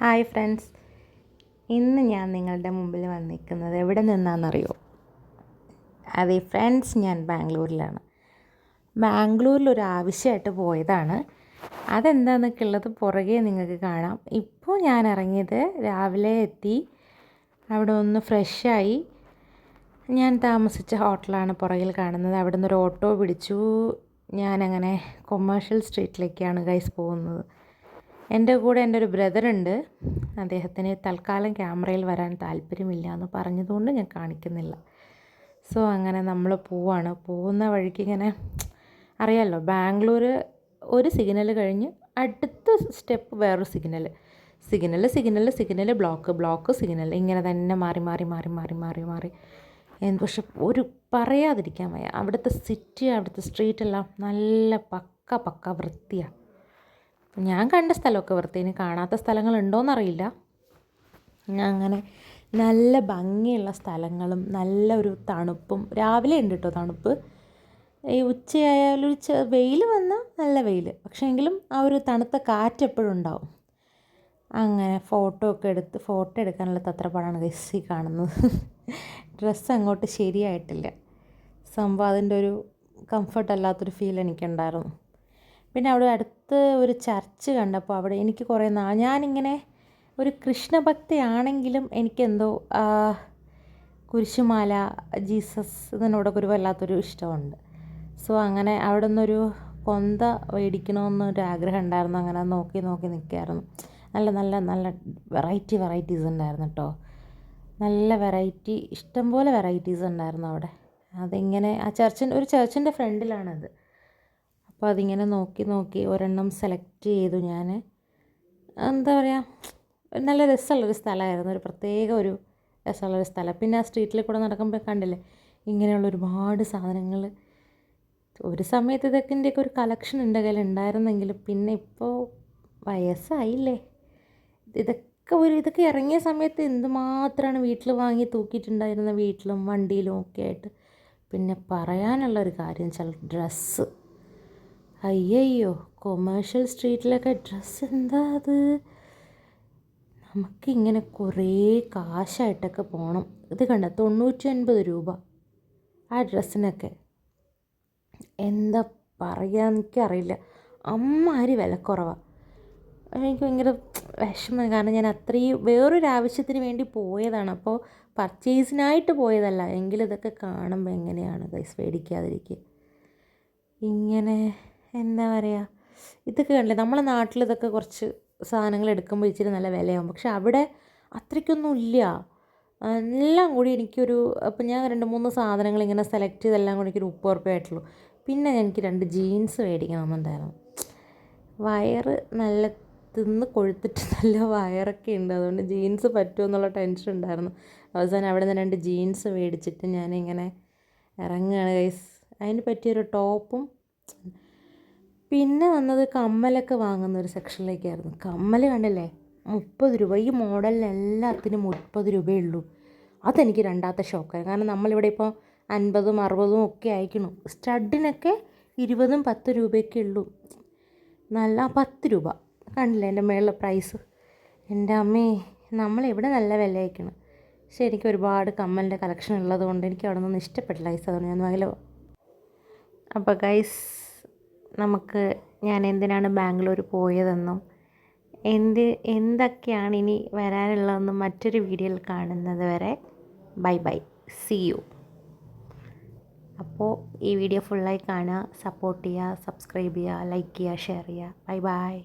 Hi friends. ഇന്ന് ഞാൻ നിങ്ങളുടെ മുമ്പിൽ വന്നിരിക്കുന്നത് എവിടെ നിന്നാണെന്നറിയോ? അതെ ഫ്രണ്ട്സ് ഞാൻ ബാംഗ്ലൂരിലാണ്. ബാംഗ്ലൂരിൽ ഒരു ആവശ്യമായിട്ട് പോയതാണ്. അതെന്താണെന്നൊക്കെ ഉള്ളത് പുറകെ നിങ്ങൾക്ക് കാണാം. ഇപ്പോൾ ഞാൻ ഇറങ്ങിയത് രാവിലെ എത്തി. അവിടെ ഒന്ന് ഫ്രഷായി ഞാൻ താമസിച്ച ഹോട്ടലാണ് പുറകിൽ കാണുന്നത്. അവിടെ നിന്ന് ഒരു ഓട്ടോ പിടിച്ചു. ഞാനങ്ങനെ കൊമേഴ്ഷ്യൽ സ്ട്രീറ്റിലേക്കാണ് ഗൈസ് പോകുന്നത്. എന്റെ കൂടെ എന്റെ ഒരു ബ്രദറുണ്ട് അദ്ദേഹത്തിന് തൽക്കാലം ക്യാമറയിൽ വരാൻ താല്പര്യമില്ല എന്ന് പറഞ്ഞതുകൊണ്ട് ഞാൻ കാണിക്കുന്നില്ല. സോ അങ്ങനെ നമ്മൾ പോവാണ്. പോകുന്ന വഴിക്ക് ഇങ്ങനെ അറിയാമല്ലോ ബാംഗ്ലൂർ ഒരു സിഗ്നൽ കഴിഞ്ഞ് അടുത്ത സ്റ്റെപ്പ് വേറൊരു signal signal signal signal block block signal ഇങ്ങനെ തന്നെ മാറി മാറി മാറി മാറി മാറി മാറി. എന്ത് പക്ഷെ ഒരു പറയാതിരിക്കാൻ വയ്യ. അവിടുത്തെ സിറ്റി അവിടുത്തെ സ്ട്രീറ്റെല്ലാം നല്ല പക്ക പക്ക വൃത്തിയാണ് ഞാൻ കണ്ട സ്ഥലമൊക്കെ വെറുതെ ഇനി കാണാത്ത സ്ഥലങ്ങളുണ്ടോയെന്നറിയില്ല ഞാൻ അങ്ങനെ നല്ല ഭംഗിയുള്ള സ്ഥലങ്ങളും നല്ല ഒരു തണുപ്പും. രാവിലെ ഉണ്ട് കേട്ടോ തണുപ്പ്. ഈ ഉച്ചയായാലും ഒരു വെയിൽ വന്നാൽ നല്ല വെയിൽ. പക്ഷേ എങ്കിലും ആ ഒരു തണുത്ത കാറ്റ് എപ്പോഴും ഉണ്ടാവും. അങ്ങനെ ഫോട്ടോ ഒക്കെ എടുത്ത് ഫോട്ടോ എടുക്കാനുള്ള തത്രപ്പാടാണ് ഗസ്സി കാണുന്നത്. ഡ്രസ്സ് അങ്ങോട്ട് ശരിയായിട്ടില്ല. സംഭവം അതിന്റെ ഒരു കംഫർട്ട് അല്ലാത്തൊരു ഫീൽ എനിക്കുണ്ടായിരുന്നു. പിന്നെ അവിടെ അടുത്ത് ഒരു ചർച്ച് കണ്ടപ്പോൾ അവിടെ എനിക്ക് കുറേ നാ ഞാനിങ്ങനെ ഒരു കൃഷ്ണഭക്തിയാണെങ്കിലും എനിക്കെന്തോ കുരിശുമാല ജീസസ് ഇതിനോടൊക്കെ ഒരു വല്ലാത്തൊരു ഇഷ്ടമുണ്ട്. സോ അങ്ങനെ അവിടെ നിന്നൊരു കൊന്ത മേടിക്കണമെന്നൊരു ആഗ്രഹം ഉണ്ടായിരുന്നു. അങ്ങനെ നോക്കി നോക്കി നിൽക്കുകയായിരുന്നു. നല്ല നല്ല നല്ല വെറൈറ്റി വെറൈറ്റീസ് ഉണ്ടായിരുന്നു കേട്ടോ. നല്ല വെറൈറ്റി ഇഷ്ടംപോലെ വെറൈറ്റീസ് ഉണ്ടായിരുന്നു അവിടെ. അതിങ്ങനെ ആ ചർച്ചിന്റെ ഒരു ചർച്ചിന്റെ ഫ്രണ്ടിലാണത്. അപ്പോൾ അതിങ്ങനെ നോക്കി നോക്കി ഒരെണ്ണം സെലക്ട് ചെയ്തു ഞാൻ. എന്താ പറയുക നല്ല രസമുള്ളൊരു സ്ഥലമായിരുന്നു. ഒരു പ്രത്യേക ഒരു രസമുള്ളൊരു സ്ഥലം. പിന്നെ ആ സ്ട്രീറ്റിൽ കൂടെ നടക്കുമ്പോൾ കണ്ടില്ലേ ഇങ്ങനെയുള്ള ഒരുപാട് സാധനങ്ങൾ. ഒരു സമയത്ത് ഇതൊക്കെ ഒരു കളക്ഷൻ എന്റെ കയ്യിൽ ഉണ്ടായിരുന്നെങ്കിലും പിന്നെ ഇപ്പോൾ വയസ്സായില്ലേ. ഇതൊക്കെ ഒരു ഇതൊക്കെ ഇറങ്ങിയ സമയത്ത് എന്തുമാത്രമാണ് വീട്ടിൽ വാങ്ങി തൂക്കിയിട്ടുണ്ടായിരുന്ന വീട്ടിലും വണ്ടിയിലും ഒക്കെ ആയിട്ട്. പിന്നെ പറയാനുള്ള ഒരു കാര്യം ചില ഡ്രസ്സ് അയ്യയ്യോ കൊമേഴ്ഷ്യൽ സ്ട്രീറ്റിലൊക്കെ ഡ്രസ്സ് എന്താ അത്? നമുക്കിങ്ങനെ കുറേ കാശായിട്ടൊക്കെ പോകണം ഇത് കണ്ട? തൊണ്ണൂറ്റി ഒൻപത് രൂപ ആ ഡ്രസ്സിനൊക്കെ എന്താ പറയുക എനിക്കറിയില്ല. അമ്മാരി വിലക്കുറവാണ് എനിക്ക് ഭയങ്കര വിഷമം. കാരണം ഞാൻ അത്രയും വേറൊരു ആവശ്യത്തിന് വേണ്ടി പോയതാണ്. അപ്പോൾ പർച്ചേസിനായിട്ട് പോയതല്ല. എങ്കിലും ഇതൊക്കെ കാണുമ്പോൾ എങ്ങനെയാണ് ഗൈസ് മേടിക്കാതിരിക്കുക ഇങ്ങനെ എന്താ പറയുക ഇതൊക്കെ കണ്ടില്ലേ? നമ്മളെ നാട്ടിൽ ഇതൊക്കെ കുറച്ച് സാധനങ്ങൾ എടുക്കുമ്പോൾ ഇച്ചിരി നല്ല വിലയാവും. പക്ഷെ അവിടെ അത്രയ്ക്കൊന്നും ഇല്ല. എല്ലാം കൂടി എനിക്കൊരു അപ്പം ഞാൻ രണ്ട് മൂന്ന് സാധനങ്ങൾ ഇങ്ങനെ സെലക്ട് ചെയ്തെല്ലാം കൂടി എനിക്കൊരു മുപ്പത് റുപ്യ ആയിട്ടുള്ളൂ. പിന്നെ എനിക്ക് രണ്ട് ജീൻസ് മേടിക്കണമെന്നുണ്ടായിരുന്നു വയറ് നല്ല തിന്ന് കൊഴുത്തിട്ട് നല്ല വയറൊക്കെ ഉണ്ട്. അതുകൊണ്ട് ജീൻസ് പറ്റുമോ എന്നുള്ള ടെൻഷൻ ഉണ്ടായിരുന്നു. അവസാനം അവിടെ നിന്ന് രണ്ട് ജീൻസ് മേടിച്ചിട്ട് ഞാനിങ്ങനെ ഇറങ്ങുകയാണ് ഗൈസ് അതിന് പറ്റിയൊരു ടോപ്പും പിന്നെ വന്നത് കമ്മലൊക്കെ വാങ്ങുന്ന ഒരു സെക്ഷനിലേക്കായിരുന്നു. കമ്മൽ കണ്ടില്ലേ? മുപ്പത് രൂപ. ഈ മോഡലിന് എല്ലാത്തിനും മുപ്പത് രൂപയേ ഉള്ളൂ അതെനിക്ക് രണ്ടാമത്തെ ഷോക്കായി. കാരണം നമ്മളിവിടെ ഇപ്പോൾ അൻപതും അറുപതും ഒക്കെ അയക്കണം സ്റ്റഡിനൊക്കെ ഇരുപതും പത്ത് രൂപയൊക്കെ ഉള്ളൂ. നല്ല പത്ത് രൂപ. കണ്ടില്ലേ എന്റെ മേളിലെ പ്രൈസ് എന്റെ അമ്മേ നമ്മളെവിടെ നല്ല വില അയക്കണം പക്ഷേ എനിക്ക് ഒരുപാട് കമ്മലിന്റെ കളക്ഷൻ ഉള്ളതുകൊണ്ട് എനിക്ക് അവിടെ നിന്നൊന്നും ഇഷ്ടപ്പെട്ടില്ല. ഗൈസ് അതുകൊണ്ട് ഞാൻ വാങ്ങില്ല. അപ്പോൾ ഗൈസ് നമുക്ക് ഞാൻ എന്തിനാണ് ബാംഗ്ലൂർ പോയതെന്നും എന്ത് എന്തൊക്കെയാണ് ഇനി വരാനുള്ളതെന്നും മറ്റൊരു വീഡിയോയിൽ കാണുന്നത് വരെ ബൈ ബൈ സി യു അപ്പോൾ ഈ വീഡിയോ ഫുള്ളായി കാണുക സപ്പോർട്ട് ചെയ്യുക സബ്സ്ക്രൈബ് ചെയ്യുക ലൈക്ക് ചെയ്യുക ഷെയർ ചെയ്യുക. Bye bye.